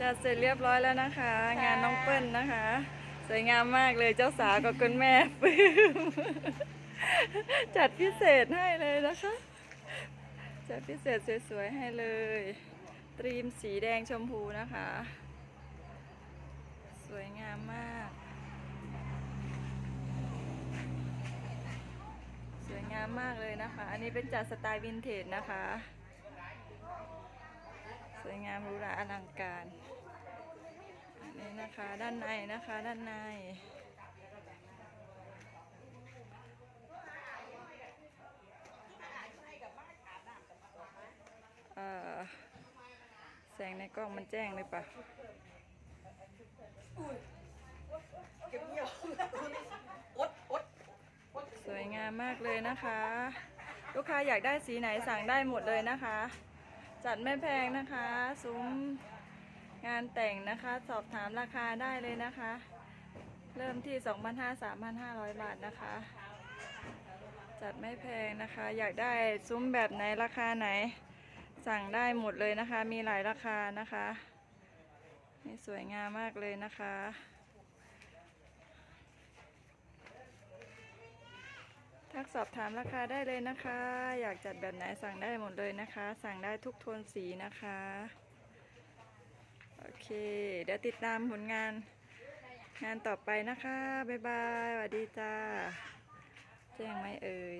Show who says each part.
Speaker 1: จัดเสร็จเรียบร้อยแล้วนะคะ งานน้องเปิ้ลนะคะ สวยงามมากเลยเจ้าสาวกับคุณแม่ปลื้มจัดพิเศษให้เลยนะคะ จัดพิเศษสวยๆให้เลยตรีมสีแดงชมพูนะคะ สวยงามมาก สวยงามมากเลยนะคะ อันนี้เป็นจัดสไตล์วินเทจนะคะสวยงามหรูหราอลังการอันนี้นะคะด้านในนะคะด้านในเอ่อแสงในกล้องมันแจ้งเลยปะสวยงามมากเลยนะคะ ลูกค้าอยากได้สีไหนสั่งได้หมดเลยนะคะ จัดไม่แพงนะคะซุ้มงานแต่งนะคะ สอบถามราคาได้เลยนะคะ เริ่มที่ 2,500-3,500 บาทนะคะ จัดไม่แพงนะคะ อยากได้ซุ้มแบบไหนราคาไหน สั่งได้หมดเลยนะคะ มีหลายราคานะคะนี่สวยงามมากเลยนะคะ ทักสอบถามราคาได้เลยนะคะ อยากจัดแบบไหนสั่งได้หมดเลยนะคะ สั่งได้ทุกโทนสีนะคะ โอเค เดี๋ยวติดตามผลงาน งานต่อไปนะคะ บ๊ายบายสวัสดีจ้า แจ้งไหมเอ่ย